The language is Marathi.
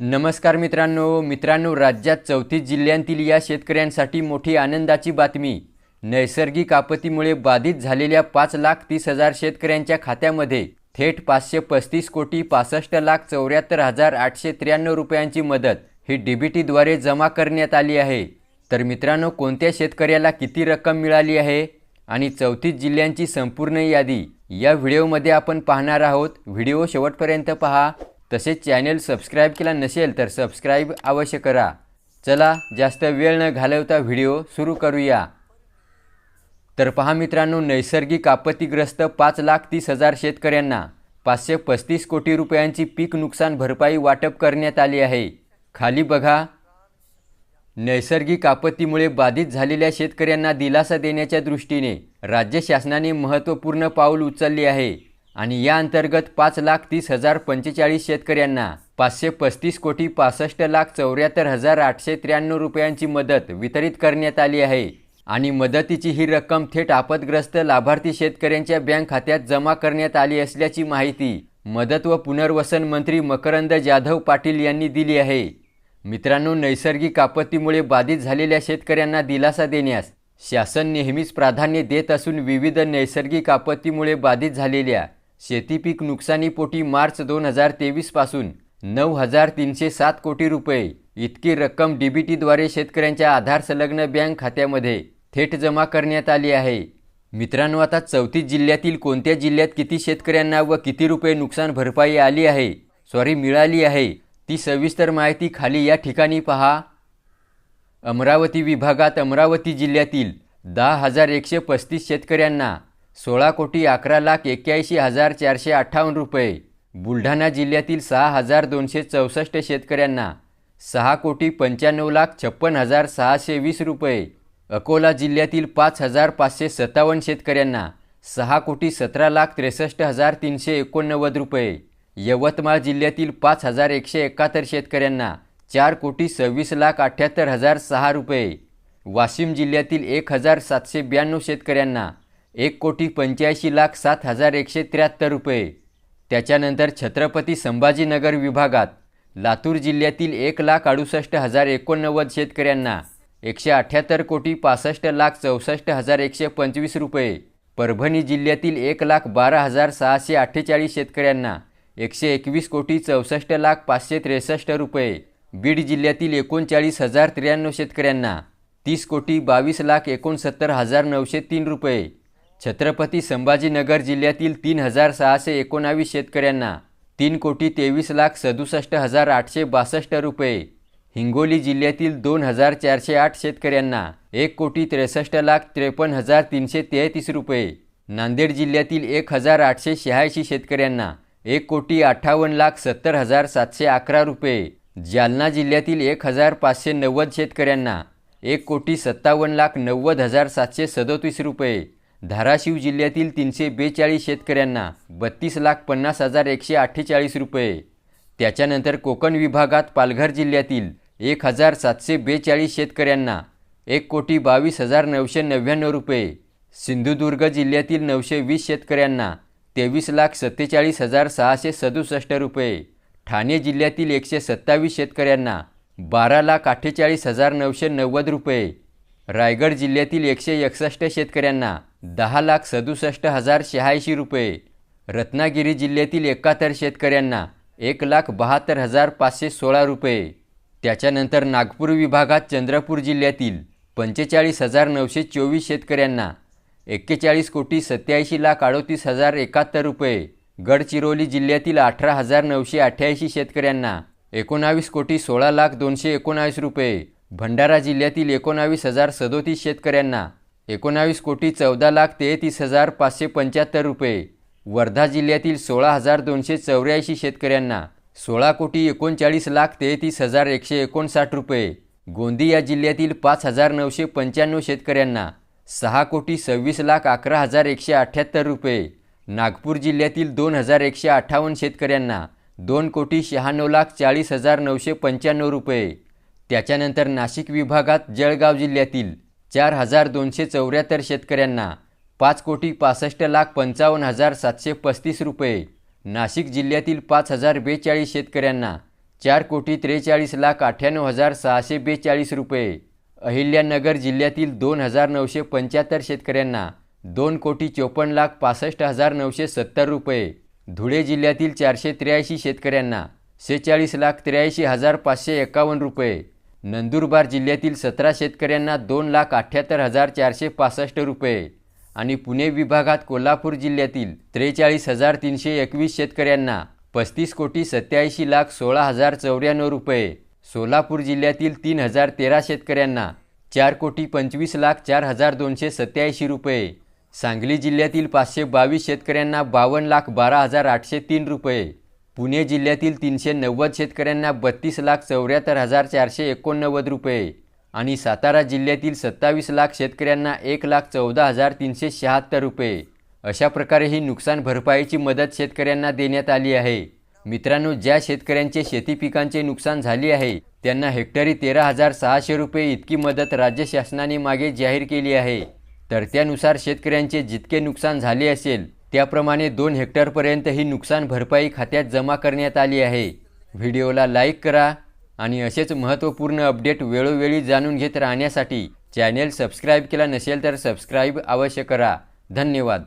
नमस्कार मित्रांनो मित्रांनो राज्यात चौतीस जिल्ह्यांतील या शेतकऱ्यांसाठी मोठी आनंदाची बातमी. नैसर्गिक आपत्तीमुळे बाधित झालेल्या पाच लाख तीस हजार शेतकऱ्यांच्या खात्यामध्ये थेट पाचशे पस्तीस कोटी पासष्ट लाख चौऱ्याहत्तर हजार आठशे त्र्याण्णव रुपयांची मदत ही डीबीटीद्वारे जमा करण्यात आली आहे. तर मित्रांनो कोणत्या शेतकऱ्याला किती रक्कम मिळाली आहे आणि चौतीस जिल्ह्यांची संपूर्ण यादी या व्हिडिओमध्ये आपण पाहणार आहोत. व्हिडिओ शेवटपर्यंत पहा. तसेच चॅनेल सबस्क्राईब केला नसेल तर सबस्क्राईब अवश्य करा. चला जास्त वेळ न घालवता व्हिडिओ सुरू करूया. तर पहा मित्रांनो नैसर्गिक आपत्तीग्रस्त पाच लाख तीस हजार शेतकऱ्यांना पाचशे पस्तीस कोटी रुपयांची पीक नुकसान भरपाई वाटप करण्यात आली आहे. खाली बघा. नैसर्गिक आपत्तीमुळे बाधित झालेल्या शेतकऱ्यांना दिलासा देण्याच्या दृष्टीने राज्य शासनाने महत्त्वपूर्ण पाऊल उचलले आहे. आणि या अंतर्गत पाच लाख तीस हजार पंचेचाळीस शेतकऱ्यांना पाचशे पस्तीस कोटी पासष्ट लाख चौऱ्याहत्तर हजार आठशे त्र्याण्णव रुपयांची मदत वितरित करण्यात आली आहे. आणि मदतीची ही रक्कम थेट आपदग्रस्त लाभार्थी शेतकऱ्यांच्या बँक खात्यात जमा करण्यात आली असल्याची माहिती मदत व पुनर्वसन मंत्री मकरंद जाधव पाटील यांनी दिली आहे. मित्रांनो नैसर्गिक आपत्तीमुळे बाधित झालेल्या शेतकऱ्यांना दिलासा देण्यास शासन नेहमीच प्राधान्य देत असून विविध नैसर्गिक आपत्तीमुळे बाधित झालेल्या शेतीपीक नुकसानीपोटी मार्च दोन हजार तेवीसपासून नऊ हजार तीनशे सात कोटी रुपये इतकी रक्कम डीबीटीद्वारे शेतकऱ्यांच्या आधार संलग्न बँक खात्यामध्ये थेट जमा करण्यात आली आहे. मित्रांनो आता चौतीस जिल्ह्यातील कोणत्या जिल्ह्यात किती शेतकऱ्यांना व किती रुपये नुकसान भरपाई आली आहे सॉरी मिळाली आहे ती सविस्तर माहिती खाली या ठिकाणी पहा. अमरावती विभागात अमरावती जिल्ह्यातील दहा हजार एकशे पस्तीस शेतकऱ्यांना सोळा कोटी अकरा लाख एक्क्याऐंशी हजार चारशे अठ्ठावन्न रुपये. बुलढाणा जिल्ह्यातील सहा हजार दोनशे चौसष्ट शेतकऱ्यांना सहा कोटी पंच्याण्णव लाख छप्पन हजार सहाशे वीस रुपये. अकोला जिल्ह्यातील पाच हजार पाचशे सत्तावन्न शेतकऱ्यांना सहा कोटी सतरा लाख त्रेसष्ट हजार तीनशे एकोणनव्वद रुपये. यवतमाळ जिल्ह्यातील पाच हजार एकशे एकाहत्तर शेतकऱ्यांना चार कोटी सव्वीस लाख अठ्ठ्याहत्तर हजार सहा रुपये. वाशिम जिल्ह्यातील एक हजार सातशे ब्याण्णव शेतकऱ्यांना एक कोटी पंच्याऐंशी लाख सात हजार एकशे त्र्याहत्तर रुपये. त्याच्यानंतर छत्रपती संभाजीनगर विभागात लातूर जिल्ह्यातील एक लाख अडुसष्ट हजार एकोणनव्वद शेतकऱ्यांना एकशे अठ्ठ्याहत्तर कोटी पासष्ट लाख चौसष्ट हजार एकशे पंचवीस रुपये. परभणी जिल्ह्यातील एक लाख बारा हजार सहाशे अठ्ठेचाळीस शेतकऱ्यांना एकशे एकवीस कोटी चौसष्ट लाख पाचशे त्रेसष्ट रुपये. बीड जिल्ह्यातील एकोणचाळीस हजार त्र्याण्णव शेतकऱ्यांना तीस कोटी बावीस लाख एकोणसत्तर हजार नऊशे तीन रुपये. छत्रपती संभाजीनगर जिल्ह्यातील तीन हजार सहाशे एकोणावीस शेतकऱ्यांना तीन कोटी तेवीस लाख सदुसष्ट हजार आठशे बासष्ट रुपये. हिंगोली जिल्ह्यातील दोन हजार चारशे आठ शेतकऱ्यांना एक कोटी त्रेसष्ट लाख त्रेपन्न हजार तीनशे तेहतीस रुपये. नांदेड जिल्ह्यातील एक हजार आठशे शहाऐंशी शेतकऱ्यांना एक कोटी अठ्ठावन्न लाख सत्तर हजार सातशे अकरा रुपये. जालना जिल्ह्यातील एक हजार पाचशे नव्वद शेतकऱ्यांना एक कोटी सत्तावन्न लाख नव्वद हजार सातशे सदोतीस रुपये. धाराशिव जिल्ह्यातील तीनशे बेचाळीस शेतकऱ्यांना बत्तीस लाख पन्नास हजार एकशे अठ्ठेचाळीस रुपये. त्याच्यानंतर कोकण विभागात पालघर जिल्ह्यातील एक हजार सातशे बेचाळीस शेतकऱ्यांना एक कोटी बावीस हजार नऊशे नव्याण्णव रुपये. सिंधुदुर्ग जिल्ह्यातील नऊशे वीस शेतकऱ्यांना तेवीस लाख सत्तेचाळीस हजार सहाशे सदुसष्ट रुपये. ठाणे जिल्ह्यातील एकशे सत्तावीस शेतकऱ्यांना बारा लाख अठ्ठेचाळीस हजार नऊशे नव्वद रुपये. रायगड जिल्ह्यातील एकशे एकसष्ट शेतकऱ्यांना दहा लाख सदुसष्ट हजार शहाऐंशी रुपये. रत्नागिरी जिल्ह्यातील एकाहत्तर शेतकऱ्यांना एक लाख बहात्तर हजार पाचशे सोळा रुपये. त्याच्यानंतर नागपूर विभागात चंद्रपूर जिल्ह्यातील पंचेचाळीस हजार नऊशे चोवीस शेतकऱ्यांना एक्केचाळीस कोटी सत्याऐंशी लाख अडोतीस हजार एकाहत्तर रुपये. गडचिरोली जिल्ह्यातील अठरा हजार नऊशे अठ्ठ्याऐंशी शेतकऱ्यांना एकोणावीस कोटी सोळा लाख दोनशे एकोणावीस रुपये. भंडारा जिल्ह्यातील एकोणावीस हजार सदोतीस शेतकऱ्यांना एकोणावीस कोटी चौदा लाख तेहतीस हजार पाचशे पंच्याहत्तर रुपये. वर्धा जिल्ह्यातील सोळा हजार दोनशे चौऱ्याऐंशी शेतकऱ्यांना सोळा कोटी एकोणचाळीस लाख तेहतीस हजार एकशे एकोणसाठ रुपये. गोंदिया जिल्ह्यातील पाच हजार नऊशे पंच्याण्णव शेतकऱ्यांना सहा कोटी सव्वीस लाख अकरा हजार एकशे अठ्ठ्याहत्तर रुपये. नागपूर जिल्ह्यातील दोन हजार एकशे अठ्ठावन्न शेतकऱ्यांना दोन कोटी शहाण्णव लाख चाळीस हजार नऊशे पंच्याण्णव रुपये. त्याच्यानंतर नाशिक विभागात जळगाव जिल्ह्यातील चार हजार दोनशे चौऱ्याहत्तर शेतकऱ्यांना पाच कोटी पासष्ट लाख पंचावन्न हजार सातशे पस्तीस रुपये. नाशिक जिल्ह्यातील पाच हजार बेचाळीस शेतकऱ्यांना चार कोटी त्रेचाळीस लाख अठ्ठ्याण्णव हजार सहाशे बेचाळीस रुपये. अहिल्यानगर जिल्ह्यातील दोन हजार नऊशे पंच्याहत्तर शेतकऱ्यांना दोन कोटी चोपन्न लाख पासष्ट हजार नऊशे सत्तर रुपये. धुळे जिल्ह्यातील चारशे त्र्याऐंशी शेतकऱ्यांना सेहेचाळीस लाख त्र्याऐंशी हजार पाचशे एकावन्न रुपये. नंदुरबार जिल्ह्यातील सतरा शेतकऱ्यांना दोन लाख अठ्ठ्याहत्तर हजार चारशे पासष्ट रुपये आणि पुणे विभागात कोल्हापूर जिल्ह्यातील त्रेचाळीस हजार तीनशे एकवीस शेतकऱ्यांना पस्तीस कोटी सत्याऐंशी लाख सोळा हजार चौऱ्याण्णव रुपये. सोलापूर जिल्ह्यातील तीन हजार तेरा शेतकऱ्यांना चार कोटी पंचवीस लाख चार हजार दोनशे सत्याऐंशी रुपये. सांगली जिल्ह्यातील पाचशे बावीस शेतकऱ्यांना बावन्न लाख बारा हजार आठशे तीन रुपये. पुणे जिल्ह्यातील तीनशे नव्वद शेतकऱ्यांना बत्तीस लाख चौऱ्याहत्तर हजार चारशे एकोणनव्वद रुपये आणि सातारा जिल्ह्यातील सत्तावीस लाख शेतकऱ्यांना एक लाख चौदा हजार तीनशे शहात्तर रुपये. अशा प्रकारे ही नुकसान भरपाईची मदत शेतकऱ्यांना देण्यात आली आहे. मित्रांनो ज्या शेतकऱ्यांचे शेती पिकांचे नुकसान झाले आहे त्यांना हेक्टरी तेरा हजार सहाशे रुपये इतकी मदत राज्य शासनाने मागे जाहीर केली आहे. तर त्यानुसार शेतकऱ्यांचे जितके नुकसान झाले असेल त्याप्रमाणे दोन हेक्टरपर्यंत ही नुकसान भरपाई खात्यात जमा करण्यात आली आहे. व्हिडिओला लाईक करा आणि असेच महत्त्वपूर्ण अपडेट वेळोवेळी जाणून घेत राहण्यासाठी चॅनेल सबस्क्राईब केला नसेल तर सबस्क्राईब अवश्य करा. धन्यवाद.